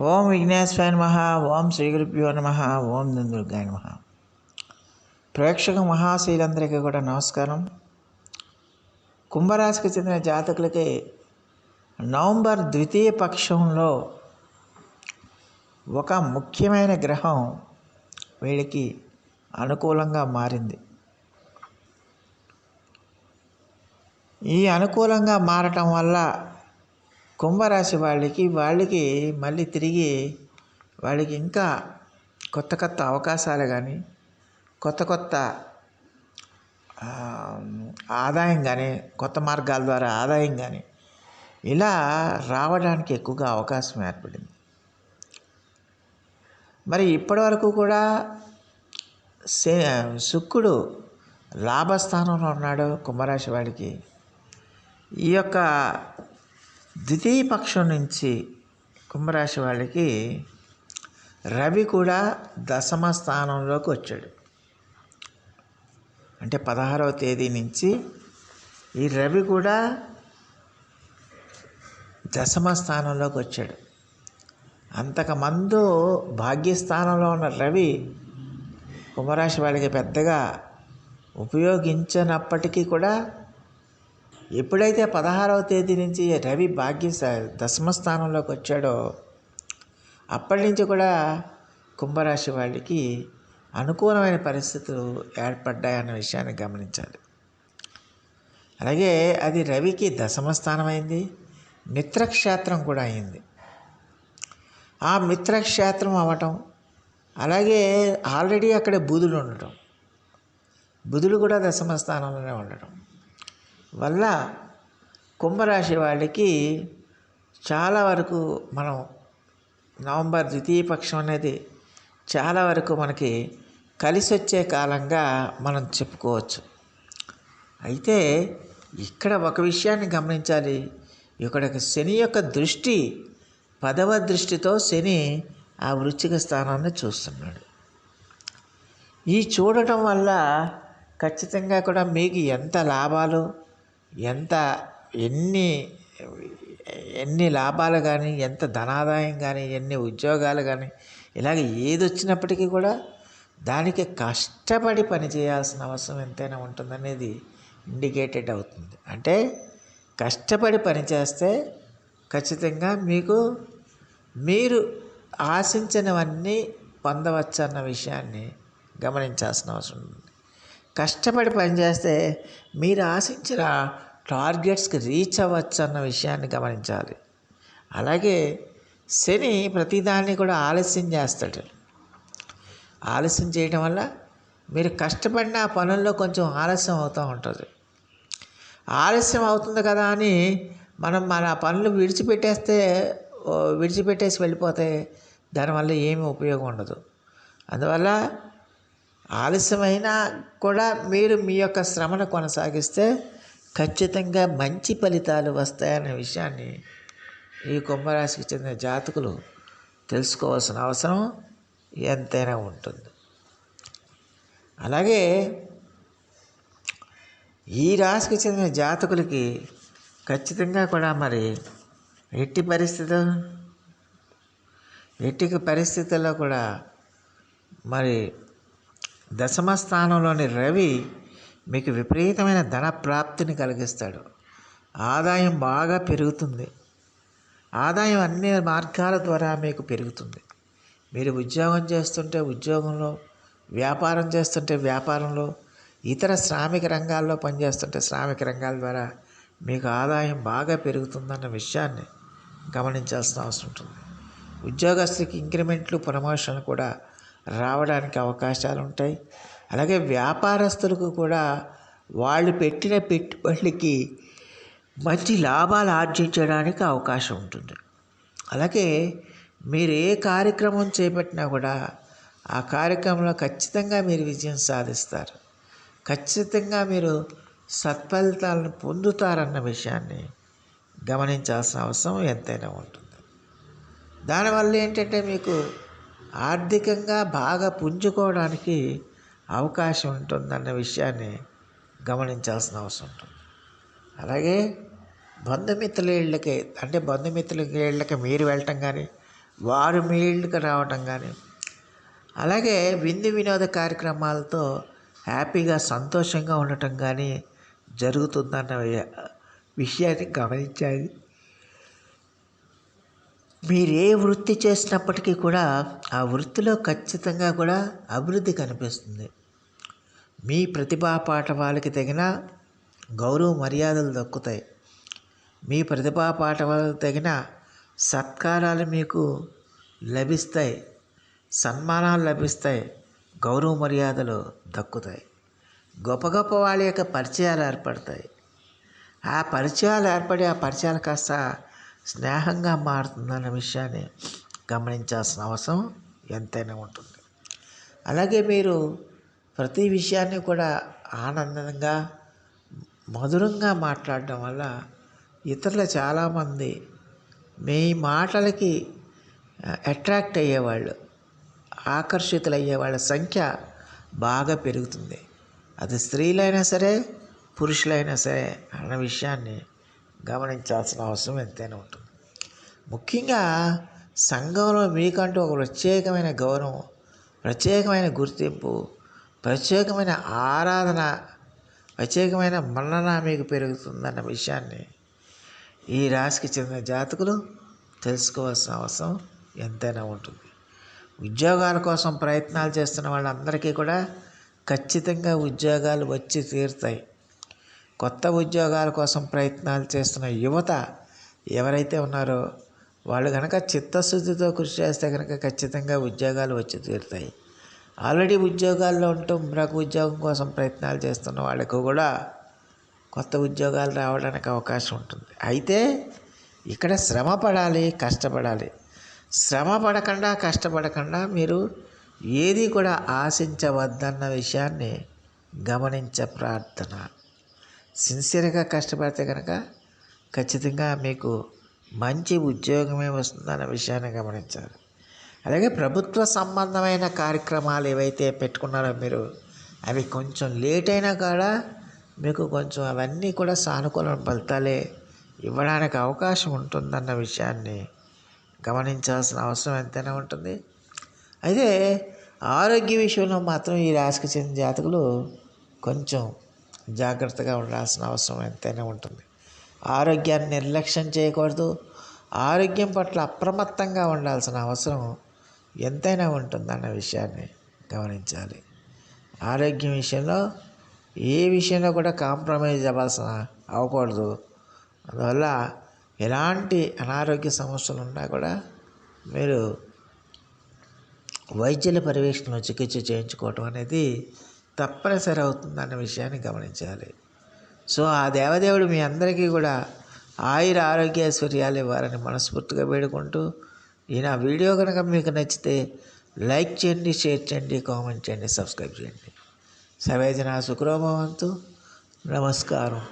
ఓం విఘ్నేశ్వరాయ నమ ఓం శ్రీ గురుభ్యో నమ ఓం దుర్గాయ నమ. ప్రేక్షక మహాశీలందరికీ కూడా నమస్కారం. కుంభరాశికి చెందిన జాతకులకి నవంబర్ ద్వితీయ పక్షంలో ఒక ముఖ్యమైన గ్రహం వీళ్ళకి అనుకూలంగా మారింది. ఈ అనుకూలంగా మారటం వల్ల కుంభరాశి వాళ్ళకి వాళ్ళకి మళ్ళీ తిరిగి వాళ్ళకి ఇంకా కొత్త కొత్త అవకాశాలు కానీ కొత్త కొత్త ఆదాయం కానీ కొత్త మార్గాల ద్వారా ఆదాయం కానీ ఇలా రావడానికి ఎక్కువగా అవకాశం ఏర్పడింది. మరి ఇప్పటివరకు కూడా శుక్రుడు లాభస్థానంలో ఉన్నాడు కుంభరాశి వాడికి. ఈ యొక్క ద్వితీయ పక్షం నుంచి కుంభరాశి వాళ్ళకి రవి కూడా దశమ స్థానంలోకి వచ్చాడు. అంటే పదహారవ తేదీ నుంచి ఈ రవి కూడా దశమ స్థానంలోకి వచ్చాడు. అంతకుమందు భాగ్యస్థానంలో ఉన్న రవి కుంభరాశి వాళ్ళకి పెద్దగా ఉపయోగించినప్పటికీ కూడా ఎప్పుడైతే పదహారవ తేదీ నుంచి రవి భాగ్య దశమ స్థానంలోకి వచ్చాడో అప్పటి నుంచి కూడా కుంభరాశి వాళ్ళకి అనుకూలమైన పరిస్థితులు ఏర్పడ్డాయన్న విషయాన్ని గమనించాలి. అలాగే అది రవికి దశమ స్థానం అయింది మిత్రక్షేత్రం కూడా అయింది. ఆ మిత్రక్షేత్రం అవ్వటం అలాగే ఆల్రెడీ అక్కడ బుధుడు ఉండటం బుధుడు కూడా దశమ స్థానంలోనే ఉండటం. వల్ల కుంభరాశి వాళ్ళకి చాలా వరకు మనం నవంబర్ ద్వితీయ పక్షం అనేది చాలా వరకు మనకి కలిసి వచ్చే కాలంగా మనం చెప్పుకోవచ్చు. అయితే ఇక్కడ ఒక విషయాన్ని గమనించాలి. ఇక్కడ శని యొక్క దృష్టి పదవ దృష్టితో శని ఆ వృచ్చిక స్థానాన్ని చూస్తున్నాడు. ఈ చూడటం వల్ల ఖచ్చితంగా కూడా మీకు ఎంత లాభాలు ఎంత ఎన్ని ఎన్ని లాభాలు కానీ ఎంత ధనాదాయం కానీ ఎన్ని ఉద్యోగాలు కానీ ఇలాగ ఏది వచ్చినప్పటికీ కూడా దానికి కష్టపడి పని చేయాల్సిన అవసరం ఎంతైనా ఉంటుందనేది ఇండికేటెడ్ అవుతుంది. అంటే కష్టపడి పనిచేస్తే ఖచ్చితంగా మీకు మీరు ఆశించినవన్నీ పొందవచ్చు అన్న విషయాన్ని గమనించాల్సిన అవసరం ఉంది కష్టపడి పనిచేస్తే మీరు ఆశించిన టార్గెట్స్కి రీచ్ అవ్వచ్చు అన్న విషయాన్ని గమనించాలి. అలాగే శని ప్రతిదాన్ని కూడా ఆలస్యం చేస్తాడు. ఆలస్యం చేయడం వల్ల మీరు కష్టపడిన ఆ పనుల్లో కొంచెం ఆలస్యం అవుతూ ఉంటుంది. ఆలస్యం అవుతుంది కదా అని మనం మన పనులు విడిచిపెట్టేస్తే విడిచిపెట్టేసి వెళ్ళిపోతే దానివల్ల ఏమీ ఉపయోగం ఉండదు. అందువల్ల ఆలస్యమైనా కూడా మీరు మీ యొక్క శ్రమను కొనసాగిస్తే ఖచ్చితంగా మంచి ఫలితాలు వస్తాయనే విషయాన్ని ఈ కుంభరాశికి చెందిన జాతకులు తెలుసుకోవాల్సిన అవసరం ఎంతైనా ఉంటుంది. అలాగే ఈ రాశికి చెందిన జాతకులకి ఖచ్చితంగా కూడా మరి ఎట్టి పరిస్థితులు ఎట్టి పరిస్థితుల్లో కూడా మరి దశమ స్థానంలోని రవి మీకు విపరీతమైన ధన ప్రాప్తిని కలిగిస్తాడు. ఆదాయం బాగా పెరుగుతుంది. ఆదాయం అన్ని మార్గాల ద్వారా మీకు పెరుగుతుంది. మీరు ఉద్యోగం చేస్తుంటే ఉద్యోగంలో వ్యాపారం చేస్తుంటే వ్యాపారంలో ఇతర శ్రామిక రంగాల్లో పనిచేస్తుంటే శ్రామిక రంగాల ద్వారా మీకు ఆదాయం బాగా పెరుగుతుందన్న విషయాన్ని గమనించాల్సిన అవసరం ఉంటుంది. ఉద్యోగస్తులకి ఇంక్రిమెంట్లు ప్రమోషన్లు కూడా రావడానికి అవకాశాలు ఉంటాయి. అలాగే వ్యాపారస్తులకు కూడా వాళ్ళు పెట్టిన పెట్టుబడులకి మంచి లాభాలు ఆర్జించడానికి అవకాశం ఉంటుంది. అలాగే మీరు ఏ కార్యక్రమం చేపట్టినా కూడా ఆ కార్యక్రమంలో ఖచ్చితంగా మీరు విజయం సాధిస్తారు. ఖచ్చితంగా మీరు సత్ఫలితాలను పొందుతారన్న విషయాన్ని గమనించాల్సిన అవసరం ఎంతైనా ఉంటుంది. దానివల్ల ఏంటంటే మీకు ఆర్థికంగా బాగా పుంజుకోవడానికి అవకాశం ఉంటుందన్న విషయాన్ని గమనించాల్సిన అవసరం ఉంటుంది. అలాగే బంధుమిత్రుల ఇళ్ళకి అంటే బంధుమిత్రుల ఇళ్ళకి మీరు వెళ్ళటం కానీ వారు మీ ఇళ్ళకి రావటం కానీ అలాగే విందు వినోద కార్యక్రమాలతో హ్యాపీగా సంతోషంగా ఉండటం కానీ జరుగుతుందన్న విషయాన్ని గమనించాలి. మీరే వృత్తి చేసినప్పటికీ కూడా ఆ వృత్తిలో ఖచ్చితంగా కూడా అభివృద్ధి కనిపిస్తుంది. మీ ప్రతిభా పాఠవాలకి తగిన గౌరవ మర్యాదలు దక్కుతాయి. మీ ప్రతిభా పాఠవాలకు తగిన సత్కారాలు మీకు లభిస్తాయి. సన్మానాలు లభిస్తాయి. గౌరవ మర్యాదలు దక్కుతాయి. గొప్ప గొప్ప వాళ్ళ యొక్క పరిచయాలు ఏర్పడతాయి. ఆ పరిచయాలు ఏర్పడి ఆ పరిచయాలు కాస్త స్నేహంగా మారుతుందన్న విషయాన్ని గమనించాల్సిన అవసరం ఎంతైనా ఉంటుంది. అలాగే మీరు ప్రతి విషయాన్ని కూడా ఆనందంగా మధురంగా మాట్లాడడం వల్ల ఇతరులు చాలామంది మీ మాటలకి అట్రాక్ట్ అయ్యేవాళ్ళు ఆకర్షితులయ్యే వాళ్ళ సంఖ్య బాగా పెరుగుతుంది. అది స్త్రీలైనా సరే పురుషులైనా సరే అన్న విషయాన్ని గమనించాల్సిన అవసరం ఎంతైనా ఉంటుంది. ముఖ్యంగా సంఘంలో మీకంటూ ఒక ప్రత్యేకమైన గౌరవం ప్రత్యేకమైన గుర్తింపు ప్రత్యేకమైన ఆరాధన ప్రత్యేకమైన మన్నన మీకు పెరుగుతుందన్న విషయాన్ని ఈ రాశికి చెందిన జాతకులు తెలుసుకోవాల్సిన అవసరం ఎంతైనా ఉంటుంది. ఉద్యోగాల కోసం ప్రయత్నాలు చేస్తున్న వాళ్ళందరికీ కూడా ఖచ్చితంగా ఉద్యోగాలు వచ్చి తీరుతాయి. కొత్త ఉద్యోగాల కోసం ప్రయత్నాలు చేస్తున్న యువత ఎవరైతే ఉన్నారో వాళ్ళు కనుక చిత్తశుద్ధితో కృషి చేస్తే కనుక ఖచ్చితంగా ఉద్యోగాలు వచ్చి తీరుతాయి. ఆల్రెడీ ఉద్యోగాల్లో ఉంటూ మరొక ఉద్యోగం కోసం ప్రయత్నాలు చేస్తున్న వాళ్ళకు కూడా కొత్త ఉద్యోగాలు రావడానికి అవకాశం ఉంటుంది. అయితే ఇక్కడ శ్రమ పడాలి కష్టపడాలి. శ్రమ పడకుండా కష్టపడకుండా మీరు ఏది కూడా ఆశించవద్దన్న విషయాన్ని గమనించ ప్రార్థన. సిన్సియర్గా కష్టపడితే కనుక ఖచ్చితంగా మీకు మంచి ఉద్యోగమే వస్తుందన్న విషయాన్ని గమనించాలి. అలాగే ప్రభుత్వ సంబంధమైన కార్యక్రమాలు ఏవైతే పెట్టుకున్నారో మీరు అవి కొంచెం లేట్ అయినా కూడా మీకు కొంచెం అవన్నీ కూడా సానుకూల ఫలితాలే ఇవ్వడానికి అవకాశం ఉంటుందన్న విషయాన్ని గమనించాల్సిన అవసరం ఎంతైనా ఉంటుంది. అయితే ఆరోగ్య విషయంలో మాత్రం ఈ రాశికి చెందిన జాతకులు కొంచెం జాగ్రత్తగా ఉండాల్సిన అవసరం ఎంతైనా ఉంటుంది. ఆరోగ్యాన్ని నిర్లక్ష్యం చేయకూడదు. ఆరోగ్యం పట్ల అప్రమత్తంగా ఉండాల్సిన అవసరం ఎంతైనా ఉంటుందన్న విషయాన్ని గమనించాలి. ఆరోగ్యం విషయంలో ఏ విషయంలో కూడా కాంప్రమైజ్ అవ్వాల్సిన అవ్వకూడదు. అందువల్ల ఎలాంటి అనారోగ్య సమస్యలు ఉన్నా కూడా మీరు వైద్యుల పర్యవేక్షణలో చికిత్స చేయించుకోవటం అనేది తప్పనిసరి అవుతుందన్న విషయాన్ని గమనించాలి. సో ఆ దేవదేవుడు మీ అందరికీ కూడా ఆయుర ఆరోగ్య ఐశ్వర్యాలు ఇవ్వాలని మనస్ఫూర్తిగా వేడుకుంటూ ఈ నా వీడియో కనుక మీకు నచ్చితే లైక్ చేయండి షేర్ చేయండి కామెంట్ చేయండి సబ్స్క్రైబ్ చేయండి. సవేజన సుఖరోభవంతు నమస్కారం.